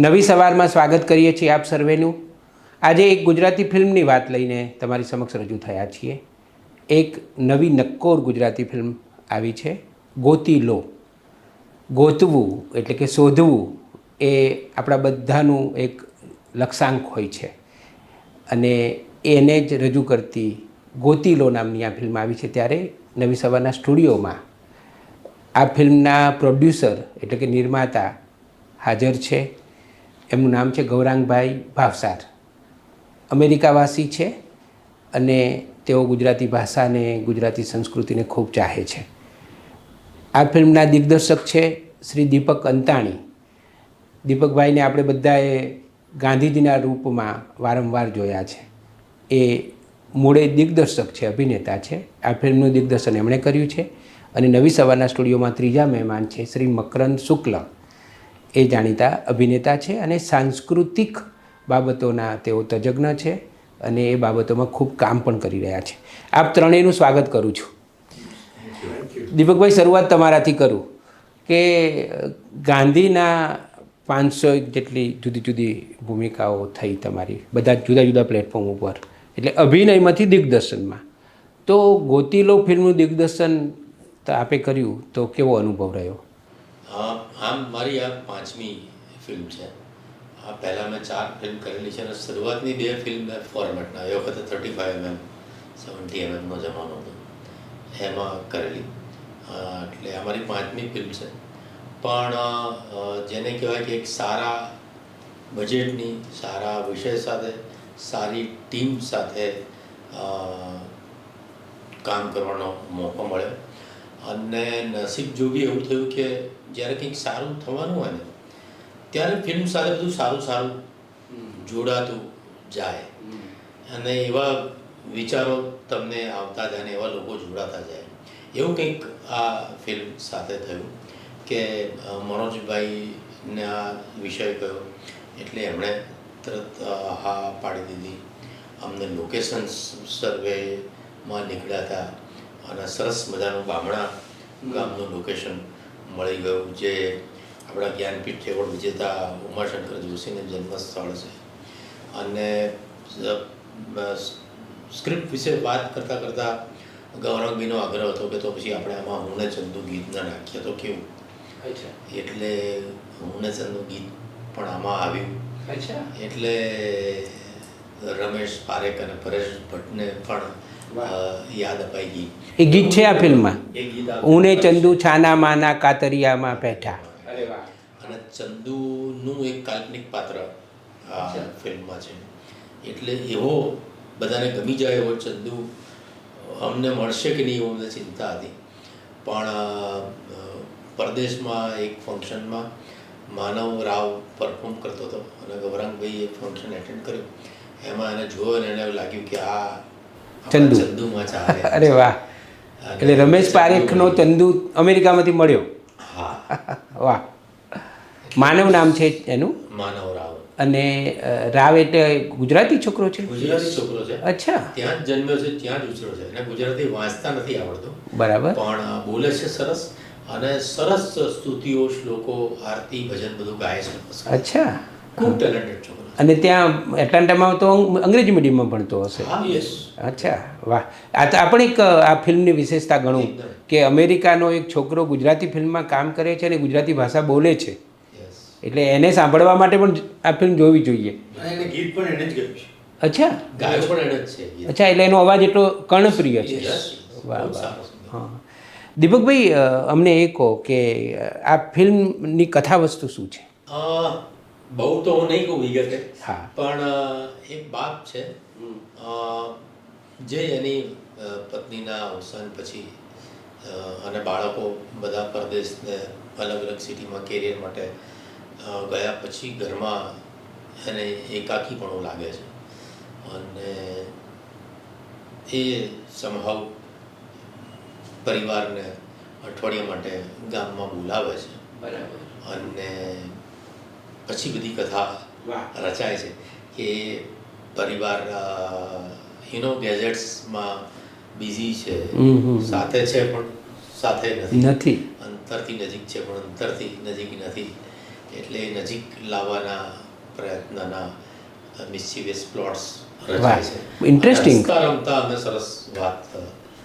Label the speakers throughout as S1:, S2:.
S1: નવી સવારમાં સ્વાગત કરીએ છીએ આપ સર્વેનું. આજે એક ગુજરાતી ફિલ્મની વાત લઈને તમારી સમક્ષ રજૂ થયા છીએ. એક નવી નક્કોર ગુજરાતી ફિલ્મ આવી છે, ગોતી લો. ગોતવું એટલે કે શોધવું એ આપણા બધાનું એક લક્ષ્યાંક હોય છે. અને એને જ રજૂ કરતી ગોતી લો નામની આ ફિલ્મ આવી છે ત્યારે નવી સવારના સ્ટુડિયોમાં. આ ફિલ્મના પ્રોડ્યુસર એટલે કે નિર્માતા હાજર છે. એમનું નામ છે ગૌરાંગભાઈ ભાવસાર. અમેરિકાવાસી છે અને તેઓ ગુજરાતી ભાષાને ગુજરાતી સંસ્કૃતિને ખૂબ ચાહે છે. આ ફિલ્મના દિગ્દર્શક છે શ્રી દીપક અંતાણી. દીપકભાઈને આપણે બધાએ ગાંધીજીના રૂપમાં વારંવાર જોયા છે. એ મૂળે દિગ્દર્શક છે, અભિનેતા છે. આ ફિલ્મનું દિગ્દર્શન એમણે કર્યું છે અને નવી સવારના સ્ટુડિયોમાં ત્રીજા મહેમાન છે શ્રી મકરંદ શુક્લ. એ જાણીતા અભિનેતા છે અને સાંસ્કૃતિક બાબતોના તેઓ તજજ્ઞ છે અને એ બાબતોમાં ખૂબ કામ પણ કરી રહ્યા છે. આપ ત્રણેયનું સ્વાગત કરું છું. દીપકભાઈ, શરૂઆત તમારાથી કરું કે ગાંધીના પાંચસો જેટલી જુદી જુદી ભૂમિકાઓ થઈ તમારી, બધા જુદા જુદા પ્લેટફોર્મ ઉપર, એટલે અભિનયમાંથી દિગ્દર્શનમાં. તો ગોતીલો ફિલ્મનું દિગ્દર્શન આપે કર્યું, તો કેવો અનુભવ રહ્યો?
S2: આમ મારી આ પાંચમી ફિલ્મ છે. આ પહેલાં મેં ચાર ફિલ્મ કરેલી છે અને શરૂઆતની બે ફિલ્મ મેં ફોર્મેટના એ વખતે થર્ટી ફાઇવ એમએમ સેવન્ટી એમએમનો જમાનો હતો. એમાં કરેલી. એટલે આ મારી પાંચમી ફિલ્મ છે. પણ જેને કહેવાય કે એક સારા બજેટની સારા વિષય સાથે, સારી ટીમ સાથે કામ કરવાનો મોકો મળ્યો. અને નસીબ જોગી એવું થયું કે જ્યારે કંઈક સારું થવાનું હોય ને, ત્યારે ફિલ્મ સાથે બધું સારું સારું જોડાતું જાય. અને એવા વિચારો તમને આવતા જાય ને એવા લોકો જોડાતા જાય. એવું કંઈક આ ફિલ્મ સાથે થયું કે મનોજભાઈને આ વિષય કયો, એટલે એમણે તરત હા પાડી દીધી. અમને લોકેશન સર્વેમાં નીકળ્યા હતા. અને સરસ મજાનું બામણા ગામનું લોકેશન મળી ગયું જે આપણા જ્ઞાનપીઠ એવોર્ડ વિજેતા ઉમાશંકર જોશીનું જન્મસ્થળ છે. અને સ્ક્રિપ્ટ વિશે વાત કરતાં કરતાં ગૌરવભાઈનો આગ્રહ હતો કે તો પછી આપણે આમાં હું ને ચંદુ ગીત ના નાખીએ તો કેવું? એટલે હું ને ચંદુ ગીત પણ આમાં આવ્યું. એટલે રમેશ પારેખ અને પરેશ ભટ્ટને પણ યાદ અપાઈ ગઈ
S1: એ ગીત છે આ ફિલ્મમાં?
S2: એ ગીત આ-
S1: ઉને ચંદુ છાના માના કાતરિયામાં બેઠા.
S2: અને ચંદુનું એક કાલ્પનિક પાત્ર આ ફિલ્મમાં છે. એટલે એવો બધાને ગમી જાય એવો ચંદુ અમને મળશે કે નહીં એવું અમને ચિંતા હતી. પણ પરદેશમાં એક ફંક્શનમાં માનવ રાવ પરફોર્મ કરતો હતો. અને ગૌરાંગભાઈ એ ફંક્શન એટેન્ડ કર્યું. એમાં એને જોયો અને એને એવું લાગ્યું કે આ
S1: ચંદુ. અરે વાહ. એટલે રમેશ પારેખનો ચંદુ અમેરિકામાંથી મળ્યો?
S2: હા.
S1: વાહ. માનવ નામ છે એનું?
S2: માનવ રાવ
S1: અને રાવ એટલે ગુજરાતી છોકરો છે?
S2: ગુજરાતી છોકરો છે.
S1: અચ્છા.
S2: ત્યાં જ જન્મ્યો છે ત્યાં જ ઉછર્યો છે. એને ગુજરાતી વાંચતા નથી આવડતું.
S1: બરાબર.
S2: પણ બોલે છે સરસ. અને સરસ સ્તુતિઓ શ્લોકો આરતી ભજન બધું ગાય છે.
S1: અચ્છા.
S2: ખૂબ ટેલેન્ટેડ છોકરો
S1: અને ત્યાં એટલાન્ટામાં તો અંગ્રેજી મીડિયમમાં ભણતો હશે. અચ્છા વાહ. આ તો આપણે એક આ ફિલ્મની વિશેષતા ગણું કે અમેરિકાનો એક છોકરો ગુજરાતી ફિલ્મમાં કામ કરે છે અને ગુજરાતી ભાષા બોલે છે. એટલે એને સાંભળવા માટે પણ આ ફિલ્મ જોવી જોઈએ.
S3: ગીત પણ એને જ
S1: અચ્છા.
S2: ગાયો પણ એને જ છે
S1: અચ્છા એટલે એનો અવાજ એટલો કર્ણપ્રિય છે. વાહ વાહ. હા. દીપકભાઈ અમને એ કહો કે આ ફિલ્મની કથા વસ્તુ શું છે?
S2: બહુ તો હું નહીં કહું વિગતે. પણ એ એક બાપ છે. જે એની પત્નીના અવસાન પછી અને બાળકો બધા પરદેશને અલગ અલગ સિટીમાં કેરિયર માટે ગયા પછી ઘરમાં એને એકાકીપણું લાગે છે. અને એ સમહાવ પરિવારને અઠવાડિયા માટે ગામમાં બોલાવે છે.
S1: બરાબર.
S2: અને પછી બધી કથા રચાય છે કે પરિવાર યુનો ગેજેટ્સમાં બિઝી છે
S1: હમ, હમ.
S2: સાથે છે પણ સાથે નથી.
S1: નથી.
S2: અંતરથી નજીક છે પણ અંતરથી નજીક નથી. એટલે એ નજીક લાવવાના પ્રયત્નના મિસ્ચીવિયસ પ્લોટ્સ રચાય છે.
S1: ઇન્ટરેસ્ટિંગ
S2: રમતા રમતા અમે સરસ વાત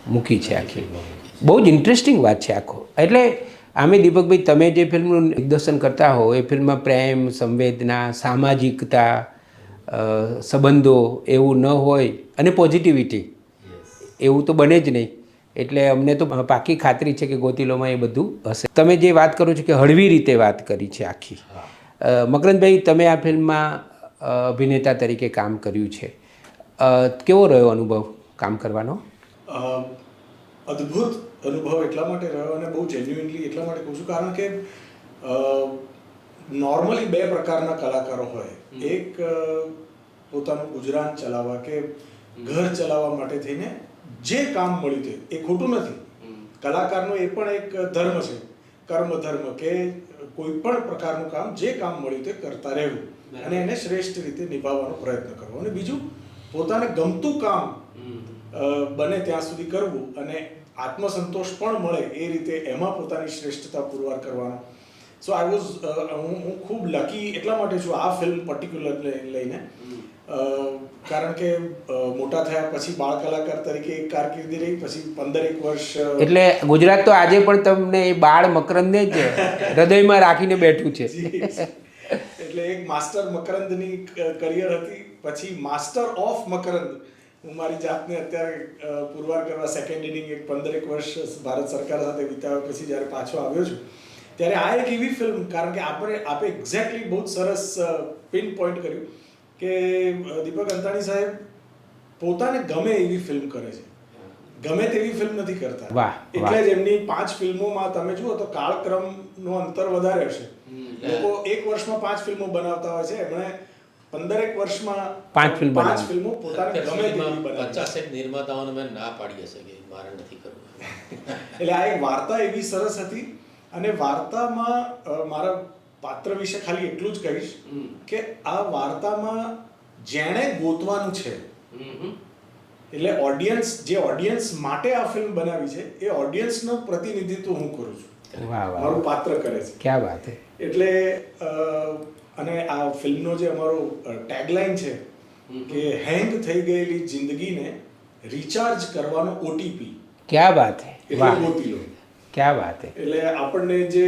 S1: મૂકી છે આખી. બહુ જ ઇન્ટરેસ્ટિંગ વાત છે આખો. એટલે આમે દીપકભાઈ, તમે જે ફિલ્મનું દિગ્દર્શન કરતા હો, એ ફિલ્મમાં પ્રેમ, સંવેદના, સામાજિકતા સંબંધો એવું ન હોય અને પોઝિટિવિટી એવું તો બને જ નહીં. એટલે અમને તો પાકી ખાતરી છે કે ગોતિલોમાં એ બધું હશે. તમે જે વાત કરો છો કે હળવી રીતે વાત કરી છે આખી. મકરંદભાઈ, તમે આ ફિલ્મમાં અભિનેતા તરીકે કામ કર્યું છે. કેવો રહ્યો અનુભવ કામ કરવાનો?
S3: અદ્ભુત અનુભવ એટલા માટે રહ્યો અને બહુ જેન્યુઇનલી એટલા માટે કહું છું. કારણ કે નોર્મલી બે પ્રકારના કલાકારો હોય. એક પોતાનું ગુજરાન ચલાવવા કે ઘર ચલાવવા માટે થઈને જે કામ મળ્યું તે એ ખોટું નથી. કલાકારનો એ પણ એક ધર્મ છે. કર્મ ધર્મ કે કોઈ પણ પ્રકારનું કામ જે કામ મળ્યું તે કરતા રહેવું. અને એને શ્રેષ્ઠ રીતે નિભાવવાનો પ્રયત્ન કરવો. અને બીજું પોતાને ગમતું કામ બને ત્યાં સુધી કરવું અને આત્મસંતોષ પણ મળે એ રીતે એમાં પોતાની શ્રેષ્ઠતા પુરવાર કરવાનો. સો આઈ વોઝ હું હું ખૂબ લકી એટલા માટે છું આ ફિલ્મ પર્ટિક્યુલર લઈને. કારણ કે મોટા થયા પછી બાળ કલાકાર તરીકે એક કારકિર્દી રહી પછી પંદરેક વર્ષ
S1: એટલે ગુજરાત તો આજે પણ તમને એ બાળ મકરંદને જ હૃદયમાં રાખીને બેઠું છે.
S3: એટલે એક માસ્ટર મકરંદની કરિયર હતી પછી માસ્ટર ઓફ મકરંદ. હું મારી જાતને અત્યારે પુરવાર કરવા સેકન્ડ ઇનિંગ એક પંદરેક વર્ષ ભારત સરકાર સાથે વિતાવ્યા પછી જ્યારે પાછો આવ્યો છું ત્યારે આ એક એવી ફિલ્મ કારણ કે આપણે આપે એક્ઝેક્ટલી બહુ સરસ પિન પોઈન્ટ કર્યું કે દીપક અંતાણી સાહેબ પોતાને ગમે એવી ફિલ્મ કરે છે. ગમે તેવી ફિલ્મ નથી કરતા. એટલે જ એમની પાંચ ફિલ્મોમાં તમે જુઓ તો કાળક્રમનો અંતર વધારે હશે. લોકો એક વર્ષમાં પાંચ ફિલ્મો બનાવતા હોય છે. એમણે પંદરેક વર્ષમાં
S1: પાંચ ફિલ્મ
S3: પાંચ. ફિલ્મો પોતાને ગમે તેવી
S2: સુધીમાં
S3: બનાવી.
S2: નિર્માતાઓને મેં ના પાડી હશે કે મારે નથી કરવું.
S3: એટલે આ એક વાર્તા એવી સરસ હતી અને વાર્તામાં મારા પાત્ર વિશે ખાલી એટલું જ કહીશ કે આ વાર્તામાં જેણે ગોતવાનું છે એટલે ઓડિયન્સ જે ઓડિયન્સ માટે આ ફિલ્મ બનાવી છે એ ઓડિયન્સનું પ્રતિનિધિત્વ હું કરું છું. મારું પાત્ર કરે છે.
S1: ક્યાં વાત
S3: એટલે અને આ ફિલ્મનો જે અમારો ટેગલાઇન છે કે હેંગ થઈ ગયેલી જિંદગીને રિચાર્જ કરવાનો ઓટીપી
S1: ક્યાં વાત હે?
S3: એટલે
S1: વાહ.
S3: ગોતી લો.
S1: ક્યાં વાત હે?
S3: એટલે આપણને જે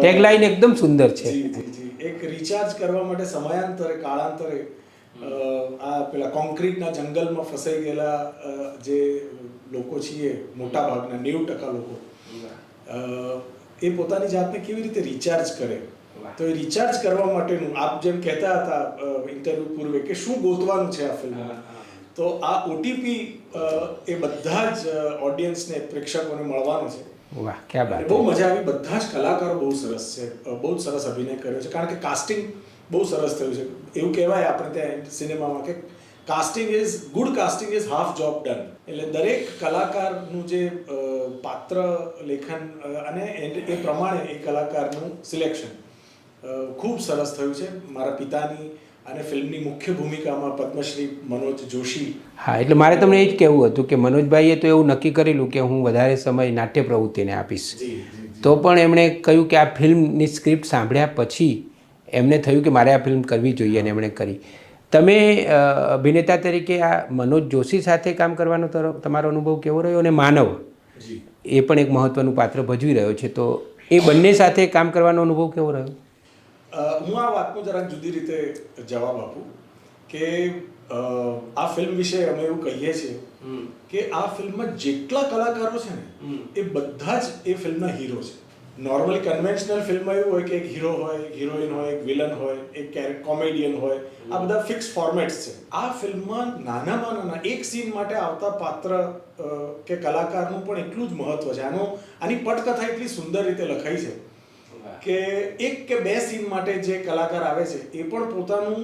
S1: ટેગલાઇન એકદમ સુંદર છે.
S3: જી જી જી. એક રિચાર્જ કરવા માટે સમયાંતરે કાળાંતરે આ પેલા કોન્ક્રીટના જંગલમાં ફસાઈ ગયેલા જે લોકો છીએ મોટા ભાગના નેવું ટકા લોકો અ, એ પોતાની જાતને કેવી રીતે રિચાર્જ કરે? તો એ રિચાર્જ કરવા માટેનું આપ જેમ કહેતા હતા ઇન્ટરવ્યુ પૂર્વે કે શું ગોતવાનું છે આ ફિલ્મમાં તો આ ઓટીપી એ બધા જ ઓડિયન્સને પ્રેક્ષકોને મળવાનું છે.
S1: વાહ ક્યાં બાત
S3: બહુ મજા આવી. બધા જ કલાકારો બહુ સરસ છે. બહુ સરસ અભિનય કર્યો છે. કારણ કે કાસ્ટિંગ બહુ સરસ થયું છે. એવું કહેવાય આપણે ત્યાં સિનેમામાં કે casting is good casting is half job done એટલે દરેક કલાકારનું જે પાત્ર લેખન અને એ એ પ્રમાણે એ કલાકારનું સિલેક્શન ખૂબ સરસ થયું છે. મારા પિતાની અને ફિલ્મની મુખ્ય ભૂમિકામાં પદ્મશ્રી મનોજ જોશી.
S1: હા એટલે મારે તમને એ જ કહેવું હતું કે મનોજભાઈએ તો એવું નક્કી કરેલું કે હું વધારે સમય નાટ્ય પ્રવૃત્તિને આપીશ. તો પણ એમણે કહ્યું કે આ ફિલ્મની સ્ક્રિપ્ટ સાંભળ્યા પછી એમને થયું કે મારે આ ફિલ્મ કરવી જોઈએ અને એમણે કરી. તમે અભિનેતા તરીકે આ મનોજ જોશી સાથે કામ કરવાનો તમારો અનુભવ કેવો રહ્યો અને માનવ? એ પણ એક મહત્ત્વનું પાત્ર ભજવી રહ્યો છે. તો એ બંને સાથે કામ કરવાનો અનુભવ કેવો રહ્યો?
S3: હું આ વાતનો જરાક જુદી રીતે જવાબ આપું કે આ ફિલ્મ વિશે અમે એવું કહીએ છીએ કે આ ફિલ્મમાં જેટલા કલાકારો છે ને એ બધા જ એ ફિલ્મના હીરો છે. નોર્મલી કન્વેન્શનલ ફિલ્મમાં એવું હોય કે એક હીરો હોય એક હિરોઈન હોય એક વિલન હોય એક ક્યારેક કોમેડિયન હોય. આ બધા ફિક્સ ફોર્મેટ્સ છે. આ ફિલ્મમાં નાનામાં નાના એક સીન માટે આવતા પાત્ર કે કલાકારનું પણ એટલું જ મહત્વ છે. આનો આની પટકથા એટલી સુંદર રીતે લખાઈ છે. કે એક કે બે સીન માટે જે કલાકાર આવે છે, એ પણ પોતાનું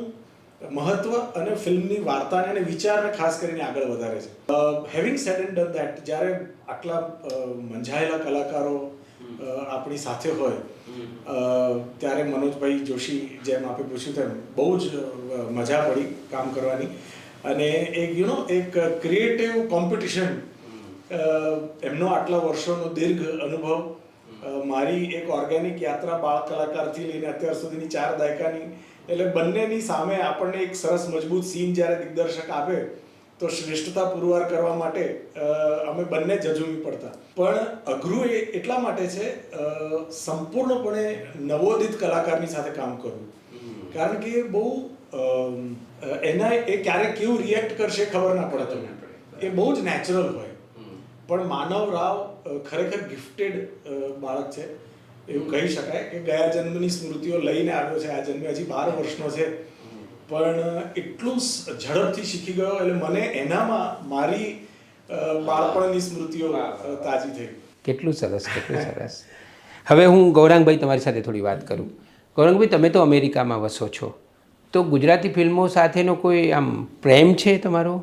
S3: મહત્વ અને ફિલ્મની વાર્તાને અને વિચારને ખાસ કરીને આગળ વધારે છે. Having said and done that જ્યારે આટલા મંજાયેલા કલાકારો આપણી સાથે હોય ત્યારે મનોજભાઈ જોશી જેમ આપે પૂછ્યું તેમ, બહુ જ મજા પડી કામ કરવાની. અને એક યુ નો એક ક્રિએટિવ કોમ્પિટિશન એમનો આટલા વર્ષોનો દીર્ઘ અનુભવ મારી એક ઓર્ગેનિક યાત્રા બાળ કલાકારથી લઈને અત્યાર સુધીની ચાર દાયકાની એટલે બંનેની સામે આપણને એક સરસ મજબૂત સીન જ્યારે દિગ્દર્શક આપે તો શ્રેષ્ઠતા પુરવાર કરવા માટે અમે બંને જજુમી પડતા. પણ અઘરું એ એટલા માટે છે સંપૂર્ણપણે નવોદિત કલાકારની સાથે કામ કરવું. કારણ કે બહુ એના એ ક્યારેક કેવું રિએક્ટ કરશે ખબર ના પડે તમને. એ બહુ જ નેચરલ હોય. પણ માનવ રાવ ખરેખર ગિફ્ટેડ બાળક છે. એવું કહી શકાય કે ગયા જન્મની સ્મૃતિઓ લઈને આવ્યો છે. આ જન્મે હજી બાર વર્ષનો છે. પણ એટલું ઝડપથી શીખી ગયો એટલે મને એનામાં મારી બાળપણની સ્મૃતિઓ તાજી થઈ.
S1: કેટલું સરસ કેટલું સરસ. હવે હું ગૌરાંગભાઈ તમારી સાથે થોડી વાત કરું. ગૌરાંગભાઈ, તમે તો અમેરિકામાં વસો છો. તો ગુજરાતી ફિલ્મો સાથેનો કોઈ આમ પ્રેમ છે તમારો?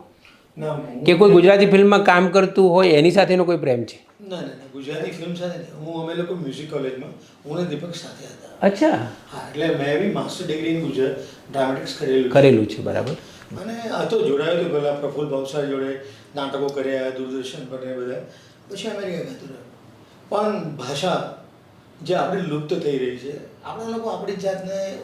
S1: કે કોઈ ગુજરાતી ફિલ્મમાં કામ કરતું હોય એની સાથેનો કોઈ પ્રેમ છે?
S4: ના ના ગુજરાતી ફિલ્મ સાથે હું અમે લોકો મ્યુઝિક કોલેજમાં હું દીપક સાથે હતા.
S1: અચ્છા.
S4: હા એટલે મેં બી master degree in Gujarat dramatics કરેલું
S1: કરેલું છે બરાબર.
S4: અને આ તો જોડાયો હતું પહેલાં પ્રફુલ ભાવસાર જોડે નાટકો કર્યા દૂરદર્શન પર ને બધા. પછી અમેરિકા રહ્યું. પણ ભાષા જે આપણી લુપ્ત થઈ રહી છે આપણા લોકો આપણી જાતને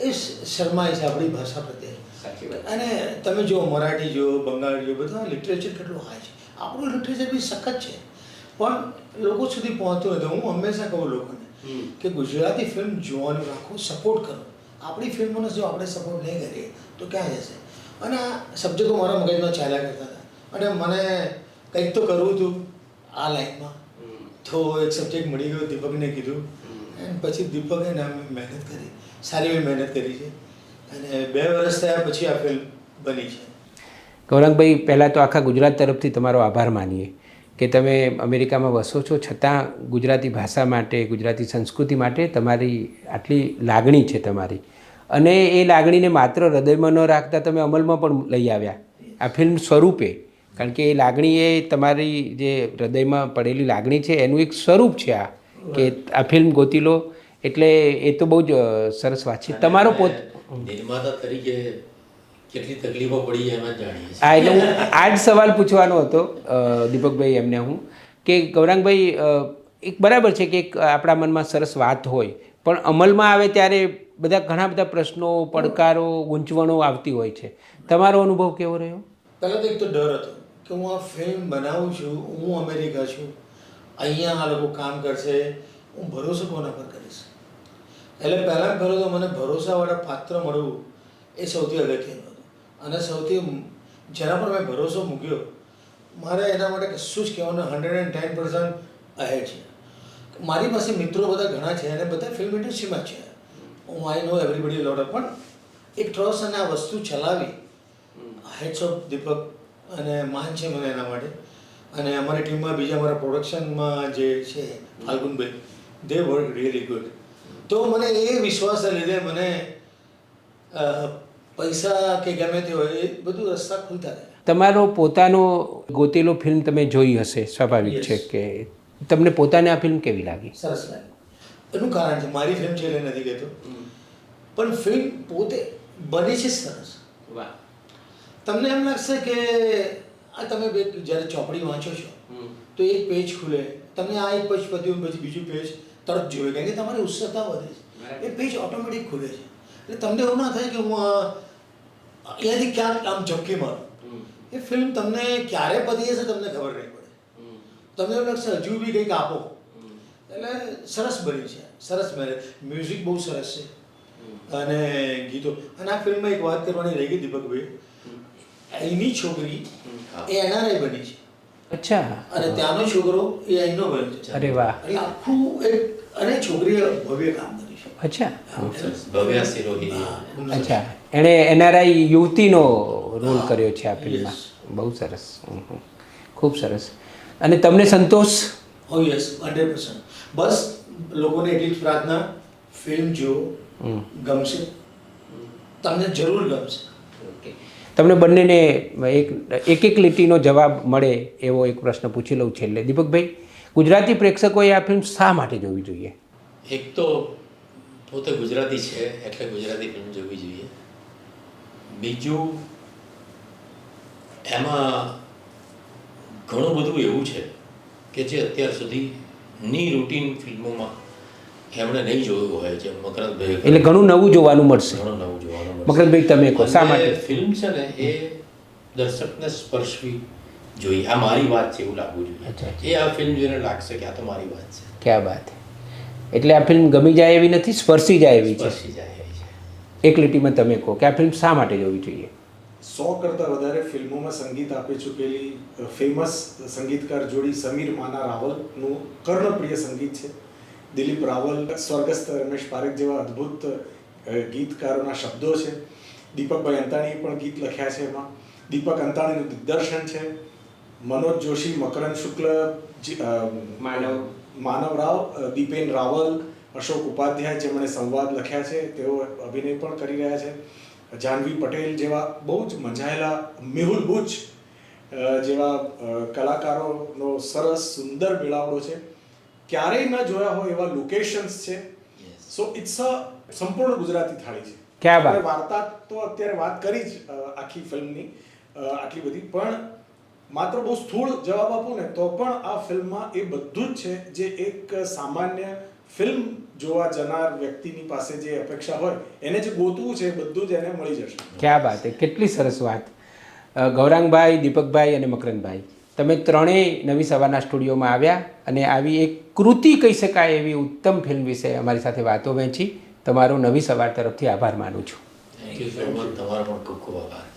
S4: એ શરમાય છે આપણી ભાષા પ્રત્યે.
S1: સાચી વાત.
S4: અને તમે જો મરાઠી જો બંગાળી જો બધા લિટરેચર કેટલું હાઈ છે. આપણું લિટરેચર બી સખત છે. પણ લોકો સુધી પહોંચતું નથી. હું હંમેશા કહું લોકોને કે ગુજરાતી ફિલ્મ જોવાનું રાખો સપોર્ટ કરો. આપણી ફિલ્મોને જો આપણે સપોર્ટ નહીં કરીએ તો ક્યાં જશે? અને આ સબ્જેક્ટો મારા મગજમાં ચાલ્યા કરતા હતા. અને મને કંઈક તો કરવું હતું આ લાઈનમાં તો એક સબ્જેક્ટ મળી ગયો દીપકને કીધું. પછી દીપકે મહેનત કરી. સારી એવી મહેનત કરી છે. અને બે વર્ષ થયા પછી આ ફિલ્મ બની છે.
S1: ગૌરંગભાઈ, પહેલાં તો આખા ગુજરાત તરફથી તમારો આભાર માનીએ કે તમે અમેરિકામાં વસો છો. છતાં ગુજરાતી ભાષા માટે, ગુજરાતી સંસ્કૃતિ માટે તમારી આટલી લાગણી છે તમારી. અને એ લાગણીને માત્ર હૃદયમાં ન રાખતા તમે અમલમાં પણ લઈ આવ્યા આ ફિલ્મ સ્વરૂપે. કારણ કે એ લાગણી એ તમારી જે હૃદયમાં પડેલી લાગણી છે, એનું એક સ્વરૂપ છે આ. કે આ ફિલ્મ ગોતી લો. એટલે એ તો બહુ જ સરસ વાત છે. તમારો પોત
S2: નિર્માતા તરીકે કેટલી તકલીફો પડી એમાં જાણીએ આ
S1: હા એટલે હું આ જ સવાલ પૂછવાનો હતો દીપકભાઈ એમને હું કે ગૌરાંગભાઈ એક બરાબર છે કે એક આપણા મનમાં સરસ વાત હોય પણ અમલમાં આવે ત્યારે બધા ઘણા બધા પ્રશ્નો પડકારો ગૂંચવણો આવતી હોય છે. તમારો અનુભવ કેવો રહ્યો?
S4: પહેલાં તો એક તો ડર હતો કે હું આ ફિલ્મ બનાવું છું હું અમેરિકા છું અહીંયા આ લોકો કામ કરશે હું ભરોસો કોના પર કરીશ? એટલે પહેલાં પહેલું તો મને ભરોસાવાળા પાત્ર મળવું એ સૌથી અગત્યનું હતું. અને સૌથી જેના પર મેં ભરોસો મૂક્યો, મારે એના માટે કશું જ કહેવાનું hundred and ten percent ahead છે. મારી પાસે મિત્રો બધા ઘણા છે અને બધા ફિલ્મ ઇન્ડસ્ટ્રીમાં છે. હું આઈ નો એવરીબડી લોટ પણ એક ટ્રસ્ટ અને આ વસ્તુ ચલાવી હેડ્સ ઓફ દીપક અને માન છે મને એના માટે. અને અમારી ટીમમાં બીજા અમારા પ્રોડક્શનમાં જે છે Falgunbhai they work really good તો મને એ વિશ્વાસને લીધે મને પૈસા કે ગમે તે હોય એ બધું રસ્તા ખુલતા રહ્યા.
S1: તમારો પોતાનો ગોતેલો ફિલ્મ તમે જોઈ હશે સ્વાભાવિક છે કે તમને પોતાને આ ફિલ્મ કેવી લાગી?
S4: સરસ લાગી. એનું કારણ છે મારી ફિલ્મ છે એટલે નથી કહેતો. પણ ફિલ્મ પોતે બની છે સરસ.
S1: વાહ.
S4: તમને એમ લાગશે કે આ તમે બે જ્યારે ચોપડી વાંચો છો તો એક પેજ ખુલે તમને આ એક પેજ પત્યું પછી બીજું પેજ તરત જોઈએ કારણ કે તમારી ઉત્સુકતા વધે છે. એ પેજ ઓટોમેટિક ખુલે છે. એટલે તમને એવું ના થાય કે હું અહીંયાથી ક્યાંક આમ ઝપકી મારું. એ ફિલ્મ તમને ક્યારે પતી જશે તમને ખબર નહીં પડે. તમને એવું લાગશે હજુ બી કંઈક આપો. એટલે સરસ બની છે. સરસ મેરે મ્યુઝિક બહુ સરસ છે. અને ગીતો. અને આ ફિલ્મમાં એક વાત કરવાની રહી ગઈ દીપકભાઈ એની છોકરી એ એનઆરઆઈ બની છે.
S1: અચ્છા.
S4: અને ત્યાંનો છોકરો એ અહીંનો બન્યો છે.
S1: અરે વાહ.
S4: એટલે આખું એક અને છોકરીએ ભવ્ય કામ કર્યું છે.
S1: અચ્છા.
S2: સરસ. ભવ્યા સિરોહી
S1: અચ્છા. એણે એનઆરઆઈ યુવતીનો રોલ કર્યો છે આ ફિલ્મમાં. બહુ સરસ. ખૂબ સરસ. અને તમને સંતોષ?
S4: ઓ યસ હંડ્રેડ પર્સન્ટ બસ લોકોને એટલી જ પ્રાર્થના ફિલ્મ જુઓ. ગમશે. તમને જરૂર ગમશે.
S1: તમને બંનેને એક એક એક લીટીનો જવાબ મળે એવો એક પ્રશ્ન પૂછી લઉં છેલ્લે. દીપકભાઈ, ગુજરાતી પ્રેક્ષકોએ આ ફિલ્મ શા માટે જોવી જોઈએ?
S2: એક તો પોતે ગુજરાતી છે, એટલે ગુજરાતી ફિલ્મ જોવી જોઈએ. બીજું, એમાં ઘણું બધું એવું છે કે જે અત્યાર સુધી ની રૂટીન ફિલ્મોમાં એમણે નહીં જોયું હોય જેમ મકરંદભાઈ
S1: એટલે ઘણું નવું જોવાનું મળશે.
S2: ઘણું નવું જોવાનું મળશે.
S1: મકરંદભાઈ તમે કહો શા માટે?
S2: ફિલ્મ છે ને એ દર્શકને સ્પર્શવી જોઈએ. આ મારી વાત છે એવું લાગવું
S1: અચ્છા,
S2: જોઈએ એ આ ફિલ્મ જોઈને લાગશે કે આ તો મારી વાત છે.
S1: ક્યાં વાત એટલે આ ફિલ્મ ગમી જાય એવી નથી સ્પર્શી જાય એવી છે.
S2: સ્પર્શી જાય એવી છે.
S1: એક લીટીમાં તમે કહો કે આ ફિલ્મ શા માટે જોવી જોઈએ?
S3: સો કરતાં વધારે ફિલ્મોમાં સંગીત આપી ચૂકેલી ફેમસ સંગીતકાર જોડી સમીર માના રાવલનું કર્ણપ્રિય સંગીત છે. દિલીપ રાવલ સ્વર્ગસ્થ રમેશ પારેખ જેવા અદ્ભુત ગીતકારોના શબ્દો છે. દીપકભાઈ અંતાણીએ પણ ગીત લખ્યા છે એમાં. દીપક અંતાણીનું દિગ્દર્શન છે. મનોજ જોશી મકરંદ શુક્લ
S1: માનવ.
S3: માનવ રાવ દીપેન રાવલ અશોક ઉપાધ્યાય જેમણે સંવાદ લખ્યા છે. તેઓ અભિનય પણ કરી રહ્યા છે. જાહ્નવી પટેલ જેવા બહુ જ મજાયેલા મેહુલ બુચ જેવા કલાકારોનો સરસ સુંદર મેળાવડો છે. ક્યારેય ન જોયા હોય એવા લોકેશન્સ છે. સો ઇટ્સ અ સંપૂર્ણ ગુજરાતી થાળી છે.
S1: ક્યાં વાત?
S3: વાર્તા તો અત્યારે વાત કરી જ આખી ફિલ્મની આટલી બધી. પણ માત્ર બહુ સ્થૂળ જવાબ આપું ને તો પણ આ ફિલ્મમાં એ બધું જ છે જે એક સામાન્ય ફિલ્મ જોવા જનાર વ્યક્તિની પાસે જે અપેક્ષા હોય એને જે ગોતવું છે એ બધું જ એને મળી જશે.
S1: ક્યાં વાત કેટલી સરસ વાત. ગૌરાંગભાઈ દીપકભાઈ અને મકરંદભાઈ. તમે ત્રણેય નવી સવારના સ્ટુડિયોમાં આવ્યા અને આવી એક કૃતિ કહી શકાય એવી ઉત્તમ ફિલ્મ વિશે અમારી સાથે વાતો વહેંચી. તમારો નવી સવાર તરફથી આભાર માનું છું.
S2: થેન્ક યુ તમારો પણ ખૂબ ખૂબ આભાર.